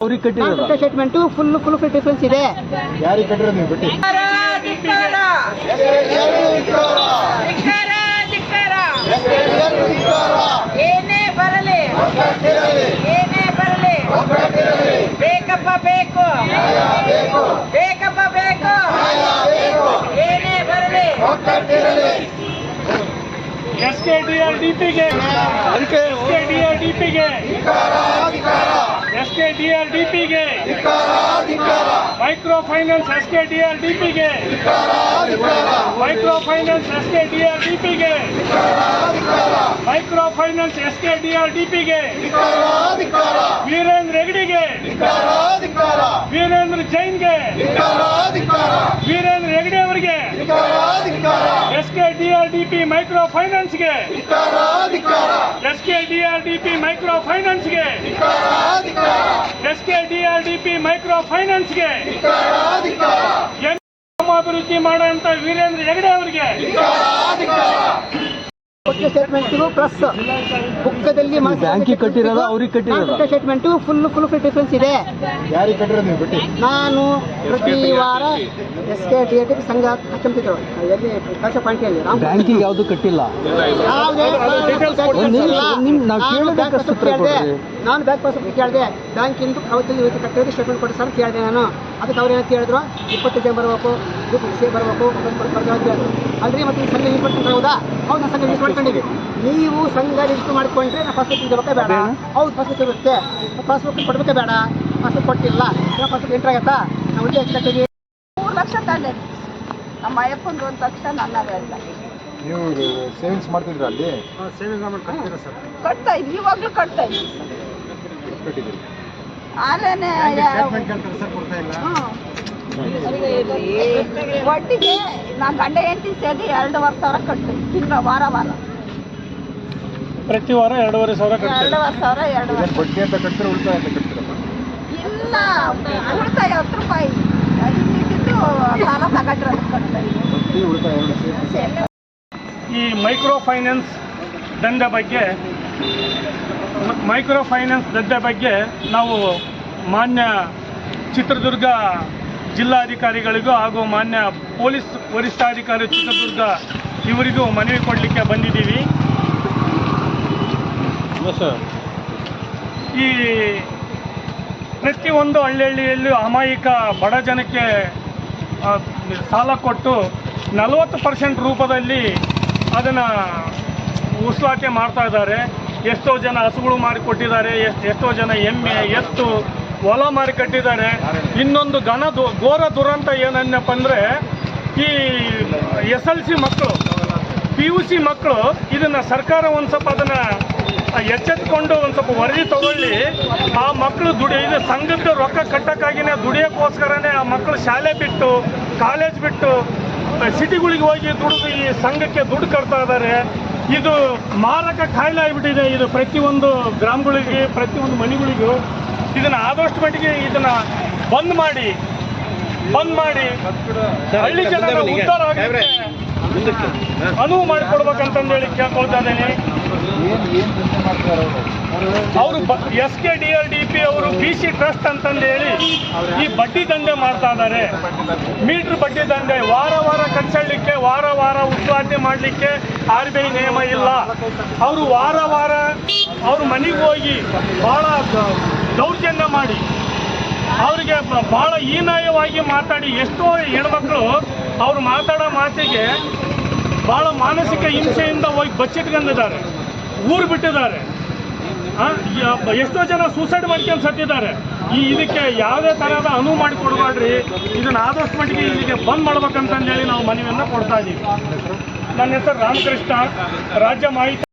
ಅವ್ರಿಗೆ ಕಟ್ಟಿರೋದು? Statement full full full difference ಇದೆ. ಯಾರಿಗೆ ಕಟ್ಟಿರೋದು ನೀವು ಬಿಟ್ಟು? ಏನೇ ಬರಲಿ ಏನೇ ಬರಲಿ ಬೇಕಪ್ಪ ಬೇಕು. ಬೇಕಪ್ಪ ಬೇಕು. S K D R D ಪಿಗೆ S K D R D ಪಿಗೆ S K D R D ಪಿಗೆ micro finance S K D R D ಪಿಗೆ micro finance S K D R D ಪಿಗೆ micro finance S K D R D ಪಿಗೆ ವೀರೇಂದ್ರ ಹೆಗಡಿಗೆ ವೀರೇಂದ್ರ ಜೈನ್ಗೆ ವೀರೇಂದ್ರ ಹೆಗಡೆ ಅವರಿಗೆ S K D R D P micro ಫೈನಾನ್ಸ್ಗೆ S K DP micro ಫೈನಾನ್ಸ್ಗೆ S K DP micro ಫೈನಾನ್ಸ್ಗೆ ಅಭಿವೃದ್ಧಿ ಮಾಡುವಂತ ವೀರೇಂದ್ರ ಹೆಗಡೆ ಅವರಿಗೆ. ಸ್ಟೇಟ್ಮೆಂಟ್ ಪ್ಲಸ್ ಬುಕ್ಕದಲ್ಲಿ ಬ್ಯಾಂಕಿಗೆ ಕಟ್ಟಿರೋದು ಅವ್ರಿಗೆ ಕಟ್ಟಿರೋದು? Statement full full full difference ಇದೆ. ಯಾರಿಗೆ ಕಟ್ಟಿರೋದು ನೀವು ಬಿಟ್ಟು? ನಾನು ಪ್ರತಿ ವಾರ ಎಸ್ ಕೆ ಡಿ ಟಿ ಸಂಘ ಹಚ್ಚಂತಿದ್ರು ಎಲ್ಲಿ ಕಳಸ ಪಾಯಿಂಟಿಯಲ್ಲಿ ಬ್ಯಾಂಕಿಗೆ ಯಾವುದು ಕಟ್ಟಿಲ್ಲ. ನಾನು ಬ್ಯಾಂಕ್ ಪಾಸ್ ಕೇಳಿದೆ. ಬ್ಯಾಂಕಿಂದು ಅವತ್ತಲ್ಲಿ ಇವತ್ತು ಕಟ್ಟಿರೋದು ಸ್ಟೇಟ್ಮೆಂಟ್ ಕೊಡಿ ಸರ್ ಕೇಳಿದೆ ನಾನು. ಅದಕ್ಕೆ ಅವ್ರು ಏನಂತ ಹೇಳಿದ್ರು? ಇಪ್ಪತ್ತು ಜನ ಬರಬೇಕು ಬರಬೇಕು ಅಲ್ರಿ ಮತ್ತೆ ಈ ಸಂಘ ಹೌದಾ ಹೌದು ಸಂಘ ಲಿಸ್ಟ್ ಮಾಡ್ಕೊಂಡಿವಿ ನೀವು ಸಂಘ ಲಿಸ್ಟ್ ಮಾಡ್ಕೊಂಡ್ರೆ ನಾ ಪಾಸ್ಬುಕ್ ಇರಬೇಕೆ ಬೇಡ. ಹೌದು ಪಾಸ್ಬುಕ್ ಇರುತ್ತೆ ಪಾಸ್ಬುಕ್ ಕೊಡ್ಬೇಕೆ ಬೇಡ. ಪಾಸ್ಬುಕ್ ಕೊಟ್ಟಿಲ್ಲ. ಪಾಸ್ಬುಕ್ ಎಂಟ್ರ್ ಆಗತ್ತಾ? ನಾವು ಉಳಿದ ಮೂರು ಲಕ್ಷ ತಂದೆ. ನಮ್ಮ ಅಯ್ಯಪ್ಪಂದು ಒಂದು ಲಕ್ಷ ನನ್ನದೇ ಇಲ್ಲ. ನೀವು ಸೇವಿಂಗ್ಸ್ ಮಾಡ್ತಿದ್ರ ಅಲ್ಲಿ? ಕಟ್ತಾ ಇದ್ವಿ ಇವಾಗಲೂ ಕಟ್ತಾ ಇದ್ವಿ. ಕಟ್ಟಿದ್ದೀರಿ ಆಲೇನೆ ಒಟ್ಟಿಗೆ ನಾ ಗಂಡ ಹೆಂಡತಿ ಸೇರಿ ಎರಡೂವರೆ ಸಾವಿರ ಕಟ್ಟು ತಿಂಗಳ ವಾರ ವಾರ. ಪ್ರತಿ ವಾರ ಎರಡೂವರೆ ಸಾವಿರ ಎರಡೂವರೆ ಸಾವಿರ ಎರಡು ಬಡ್ಡಿ ಅಂತ ಕಟ್ಟಿದ್ರೆ ಉಳಿತಾಯ ಅಂತ ಕಟ್ತೀರಮ್ಮ ಇಲ್ಲ ಉಳಿತಾಯ ಹತ್ತು ರೂಪಾಯಿ. ಸಾಲ ತಗೊಂಡ್ರೆ ಉಳಿತಾಯ ಸೇರಿ. ಈ ಮೈಕ್ರೋ ಫೈನಾನ್ಸ್ ದಂಧೆ ಬಗ್ಗೆ ಮೈಕ್ರೋ ಫೈನಾನ್ಸ್ ದಂಧೆ ಬಗ್ಗೆ ನಾವು ಮಾನ್ಯ ಚಿತ್ರದುರ್ಗ ಜಿಲ್ಲಾಧಿಕಾರಿಗಳಿಗೂ ಹಾಗೂ ಮಾನ್ಯ ಪೊಲೀಸ್ ವರಿಷ್ಠಾಧಿಕಾರಿ ಚಿತ್ರದುರ್ಗ ಇವರಿಗೂ ಮನವಿ ಕೊಡಲಿಕ್ಕೆ ಬಂದಿದ್ದೀವಿ. ಈ ಪ್ರತಿಯೊಂದು ಹಳ್ಳಿಹಳ್ಳಿಯಲ್ಲೂ ಅಮಾಯಕ ಬಡ ಜನಕ್ಕೆ ಸಾಲ ಕೊಟ್ಟು ನಲವತ್ತು ಪರ್ಸೆಂಟ್ ರೂಪದಲ್ಲಿ ಅದನ್ನು ಉಸಲಾಟೆ ಮಾಡ್ತಾ ಇದ್ದಾರೆ. ಎಷ್ಟೋ ಜನ ಹಸುಗಳು ಮಾರಿ ಕೊಟ್ಟಿದ್ದಾರೆ ಎಷ್ಟು ಎಷ್ಟೋ ಜನ ಎಮ್ಮೆ ಎತ್ತು ಹೊಲ ಮಾರಿ ಕಟ್ಟಿದ್ದಾರೆ. ಇನ್ನೊಂದು ಘನ ದು, ಘೋರ ದುರಂತ ಏನನ್ನಪ್ಪ ಅಂದರೆ ಈ ಎಸ್ ಎಲ್ ಸಿ ಮಕ್ಕಳು ಪಿ ಯು ಸಿ ಮಕ್ಕಳು ಇದನ್ನು ಸರ್ಕಾರ ಒಂದು ಸ್ವಲ್ಪ ಅದನ್ನು ಎಚ್ಚೆತ್ಕೊಂಡು ಒಂದು ಸ್ವಲ್ಪ ವರದಿ ತಗೊಳ್ಳಿ. ಆ ಮಕ್ಕಳು ದುಡಿ, ಇದು ಸಂಘದ ರೊಕ್ಕ ಕಟ್ಟಕ್ಕಾಗಿನೇ ದುಡಿಯೋಕ್ಕೋಸ್ಕರನೇ ಆ ಮಕ್ಕಳು ಶಾಲೆ ಬಿಟ್ಟು, ಕಾಲೇಜ್ ಬಿಟ್ಟು, ಸಿಟಿಗಳಿಗೆ ಹೋಗಿ ದುಡಿದು ಈ ಸಂಘಕ್ಕೆ ದುಡ್ಡು ಕಟ್ತಾ ಇದ್ದಾರೆ. ಇದು ಮಾರಕ ಕಾಯಿಲೆ ಆಗಿಬಿಟ್ಟಿದೆ. ಇದು ಪ್ರತಿಯೊಂದು ಗ್ರಾಮಗಳಿಗೆ, ಪ್ರತಿಯೊಂದು ಮನೆಗಳಿಗೂ. ಇದನ್ನು ಆದಷ್ಟು ಮಟ್ಟಿಗೆ ಇದನ್ನು ಬಂದ್ ಮಾಡಿ ಬಂದ್ ಮಾಡಿ. ಹಳ್ಳಿ ಜನ ಉದ್ಧಾರ ಆಗಲಿಕ್ಕೆ ಅನುವು ಮಾಡಿಕೊಡ್ಬೇಕಂತಂದೇಳಿ ಕೇಳ್ಕೊಳ್ತಾ ಇದ್ದೀನಿ ಅವರು S K D R D P ಅವರು ಬಿ ಸಿ ಟ್ರಸ್ಟ್ ಅಂತಂದು ಹೇಳಿ ಈ ಬಡ್ಡಿ ದಂಧೆ ಮಾಡ್ತಾ ಇದ್ದಾರೆ. ಮೀಟರ್ ಬಡ್ಡಿ ದಂಧೆ ವಾರ ವಾರ ಕಟ್ಸಳ್ಲಿಕ್ಕೆ ವಾರ ವಾರ ಉದ್ಘಾಟನೆ ಮಾಡಲಿಕ್ಕೆ ಆರ್ ಬಿ ಐ ನಿಯಮ ಇಲ್ಲ. ಅವರು ವಾರ ವಾರ ಅವ್ರ ಮನೆಗೆ ಹೋಗಿ ಭಾಳ ದೌರ್ಜನ್ಯ ಮಾಡಿ ಭಾಳ ಹೀನಾಯವಾಗಿ ಮಾತಾಡಿ ಎಷ್ಟೋ ಹೆಣ್ಮಕ್ಳು ಅವ್ರು ಮಾತಾಡೋ ಮಾತಿಗೆ ಭಾಳ ಮಾನಸಿಕ ಹಿಂಸೆಯಿಂದ ಹೋಗಿ ಬಚ್ಚಿಟ್ಕೊಂಡಿದ್ದಾರೆ. ಊರು ಬಿಟ್ಟಿದ್ದಾರೆ. ಎಷ್ಟೋ ಜನ ಸೂಸೈಡ್ ಮಾಡ್ಕೊಂಡು ಸತ್ತಿದ್ದಾರೆ. ಈ ಇದಕ್ಕೆ ಯಾವುದೇ ಥರದ ಅನುವು ಮಾಡಿ ಕೊಡಬಾಡ್ರಿ. ಇದನ್ನ ಆದಷ್ಟು ಮಟ್ಟಿಗೆ ಇಲ್ಲಿಗೆ ಬಂದ್ ಮಾಡ್ಬೇಕಂತಂದೇಳಿ ನಾವು ಮನವಿಯನ್ನು ಕೊಡ್ತಾ ಇದ್ದೀವಿ ನನ್ನ ಹೆಸರು ರಾಮಕೃಷ್ಣ. ರಾಜ್ಯ ಮಾಹಿತಿ